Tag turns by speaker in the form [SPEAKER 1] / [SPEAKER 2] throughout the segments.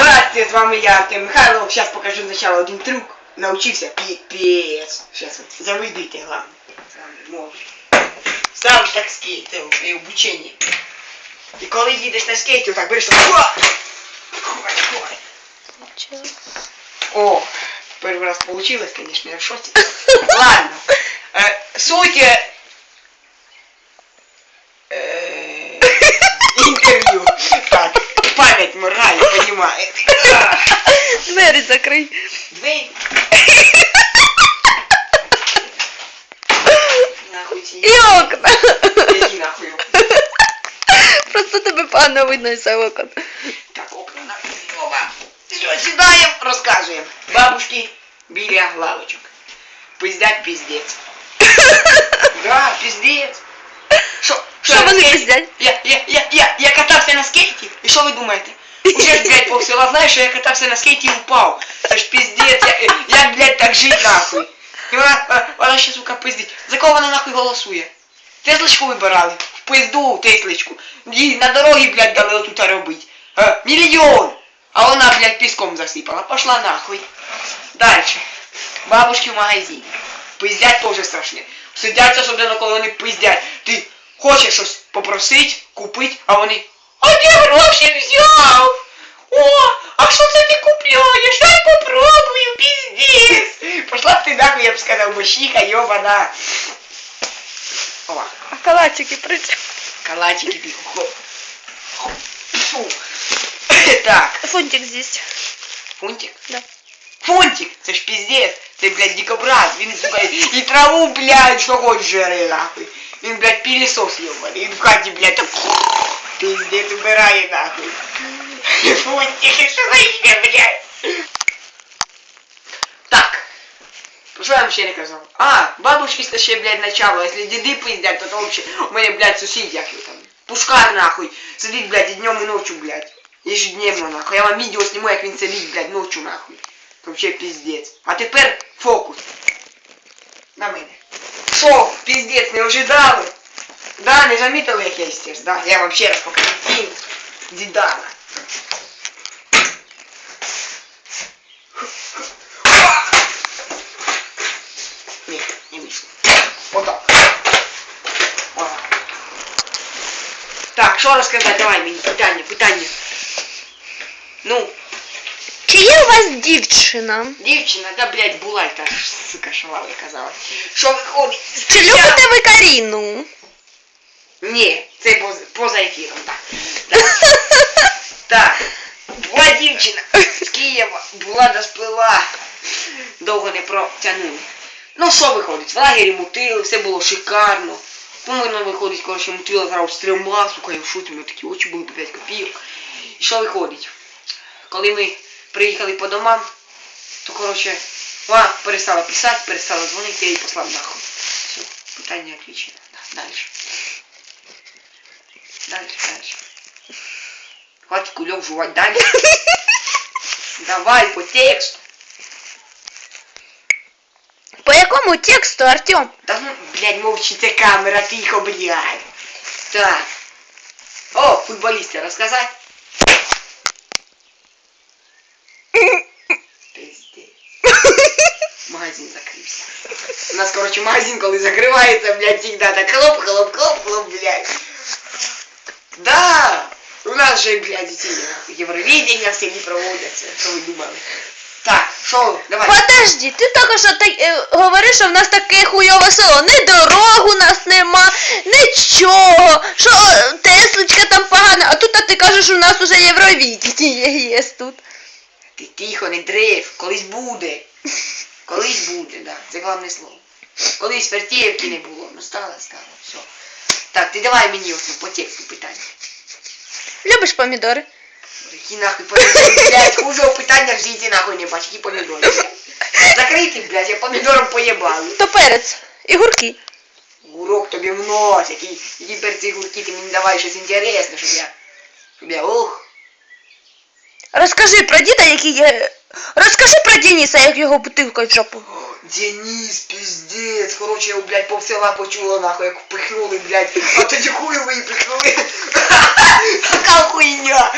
[SPEAKER 1] Здравствуйте, с вами я, Артем Михайлов. Сейчас покажу сначала один трюк. Научился пипец. Сейчас вот завидуйте, главное. Можеш. Ставиш так скейт це при обученні. І коли їдеш на скейті, так береш так. Хуа! Хуа, хуа. О, первый раз получилось, конечно, я в шоке. Ладно. Э, суть моргает, понимает. А,
[SPEAKER 2] Двері закрий.
[SPEAKER 1] Дверь. Нахуй ці.
[SPEAKER 2] І окна.
[SPEAKER 1] Які нахуй.
[SPEAKER 2] Просто тебе погано видно із окон.
[SPEAKER 1] Так, окна нахуй. Оба. Все, сідаємо, розказуємо. Бабушки біля лавочок. Пиздять пиздець. Ж, блядь, знаєш, я катався на скейті і упав. Це ж пиздець, я, як, блядь, так жить нахуй. І вона, вона ще, сука, пиздить. За кого вона нахуй голосує? Тесличку вибирали. В пизду Тесличку. Їй на дорогі, блядь, дали отут робить. А, мільйон. А вона, блядь, піском засипала. Пошла нахуй. Дальше. Бабушки в магазині. Пиздять теж страшне. Сидять особливо, коли вони пиздять. Ти хочеш щось попросити, купити, а вони. А де гроші взяв? О, а що це ти купляєш? Дай попробую, пиздец. Пошла б ти нахуй, я б сказав, бощіка, йобана. О,
[SPEAKER 2] А калачики при чому?
[SPEAKER 1] калачики ти. Хо. Хо. Фу. Так,
[SPEAKER 2] Фунтик здесь.
[SPEAKER 1] фунтик.
[SPEAKER 2] Да.
[SPEAKER 1] Фунтик, це ж пиздец, це, блядь, дикобраз, він, сука, і траву, блядь, що хочеш жре, нахуй. Він, блядь, пилісос йобаний, він в хаті, блядь, так, пиздец, убирає, нахуй. Фунтик, що за ім'я, блядь. Так, що я вам ще не казав? А, бабушки це ще, блядь, начало, якщо діди пиздять, то то вообще, у мене, блядь, сусід, як його там, пушкар, нахуй, сидить, блядь, і днем, і ночью, блядь. Ежедневно, нахуй. Я вам відео зніму, як він сидить, блядь, ночью, нахуй. Вообще пиздец. А тепер фокус. На мене. Що, пиздец, не ожидали? Да, не замітили, як я істеж, да? Я вам ще раз покажу фільм Дідана. Ні, не вийшло. Отак. О. Так, що розказати? Давай мені питання, питання. Ну,
[SPEAKER 2] Чи є у вас дівчина?
[SPEAKER 1] Дівчина, да, блядь, була та ж, сука, шалава казала. Що виходить?
[SPEAKER 2] Чи любите ви Каріну?
[SPEAKER 1] Довго не протягнули. Ну що виходить? В лагері мутили, все було шикарно. По-моєму, виходить, коротше, мутила грав з трьома, сука, я в шуті, мене такі очі були по 5 копійок. І що виходить? Коли ми приїхали по домам, то коротше, вона перестала писати, перестала дзвонити, я її послав нахуй. Все, питання відключено. Да, дальше. Дальше, дальше. Хватит кулек жевать дальше. Давай по тексту.
[SPEAKER 2] По якому тексту, Артем?
[SPEAKER 1] Да ну, блядь, мовчите камера, тихо, блядь. Так. О, футболисты, рассказать? Пиздец. Магазин закрився. У нас, короче, магазин, коли закривається, блядь, всегда так хлоп, хлоп, хлоп, хлоп, блядь. Да! У нас же, блядь, ці Євровидення в селі проводяться. Що ви думали? Так, що, давай.
[SPEAKER 2] Подожди, ти тільки що так, е, говориш, що в нас таке хуйове село. Ні дорог у нас нема, нічого. Що Тесличка там погана, а тут а ти кажеш, у нас уже Євровідіння є тут.
[SPEAKER 1] Ти тихо, не дрейф, колись буде. Колись буде, да. Це головне слово. Колись вертіївки не було. Ну стало, стало, все. Так, ти давай мені ось по тексту питання.
[SPEAKER 2] Любиш помідори?
[SPEAKER 1] Які нахуй помідори, блядь, хужого питання в житті нахуй не бачу, які помідори, блядь. Закрити, блядь, я помідором поєбаю.
[SPEAKER 2] То перець. І гурки.
[SPEAKER 1] Урок тобі в нос, які, які перці і гурки, ти мені давай щось інтересне, щоб я, щоб я, ух.
[SPEAKER 2] Розкажи про діда, який є. Розкажи про Дениса, як його бутилкою в жопу.
[SPEAKER 1] Денис, пиздец, короче, його, блядь, пов села почуло, нахуй, як впихнули, блядь, а тоді хуй ви пихнули. Така хуйня.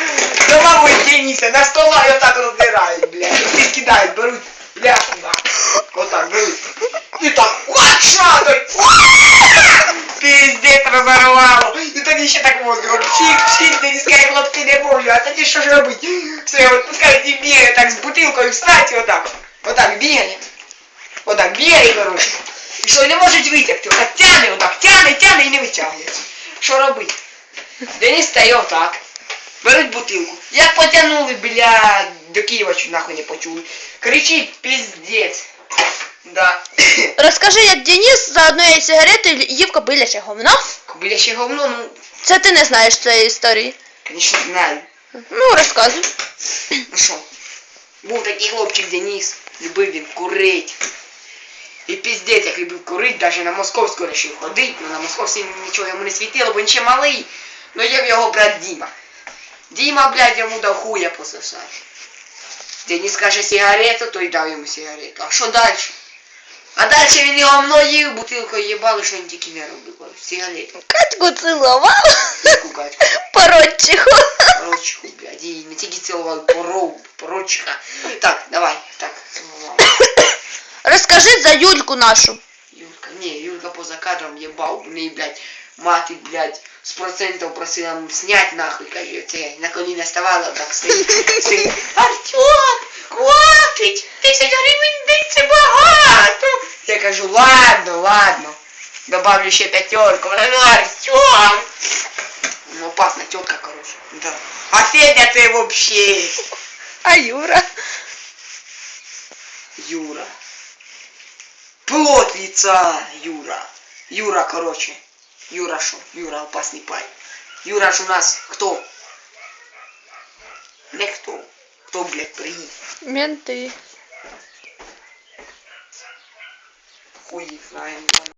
[SPEAKER 1] Головой Дениса дивіться, на стола і отак роздирають, блядь. І кидають, беруть пляшку, нахуй. Отак беруть. І так, от що той? Пиздец розорвало. І тоді ще так воздухом. Псих, псих, натискає хлопці не можу. А тоді що ж робить? Все, от пускай ті бігає так з бутилкою встать, отак. Отак бігає. Отак бігає, коротше. І що, не можуть витягти. Отак тяне, отак, тяне, тяне і не витягує. Що робить? Денис стає отак. Беруть бутилку. Як потягнули, бля, до Києва чуть нахуй не почули. Кричить, пиздец. Да.
[SPEAKER 2] Розкажи, як Денис за одної сигарети їв кобиляче говно.
[SPEAKER 1] Кобиляще говно, ну,
[SPEAKER 2] Це ти не знаєш цієї історії.
[SPEAKER 1] конечно, знаю.
[SPEAKER 2] Ну, розказуй.
[SPEAKER 1] Ну що, був такий хлопчик Денис, любив він курить. І піздець, як любив курить, навіть на московську рішив ходить, ну на московській нічого йому не світило, бо він ще малий. Ну є в його брат Діма. Діма, блядь, йому дав хуя пососати. Денис каже сигарету, той дав йому сигарету. А що далі? А далі він його мною бутилкою їбали, що він тільки не робив. Сигарету.
[SPEAKER 2] Катьку цілував.
[SPEAKER 1] Яку Катьку.
[SPEAKER 2] Породчиху.
[SPEAKER 1] Порочку, блядь, і не тільки цілував поров, порочка. Так, давай, так, цілував.
[SPEAKER 2] Розкажи за Юльку нашу.
[SPEAKER 1] Юлька, не, Юлька поза кадром ебал, в неї, блядь, мати, блядь, з процентів просила м снять нахуй, каже, це на коліна ставала, так стоїть, стоїть. Артем, хватить, тисяч гривень в день це багато. Я кажу, ладно, ладно, добавлю ще п'ятерку, вона ну, Артем. Ну, опасна тетка, короче, да. А Федя це вообще
[SPEAKER 2] А Юра?
[SPEAKER 1] Юра. Плод лица Юра. Юра, короче. Юра шо? Юра опасный пай. Юра ж у нас кто? Не кто. Кто, блядь, приїде?
[SPEAKER 2] Менти.
[SPEAKER 1] Хуй їх знає, не знаю.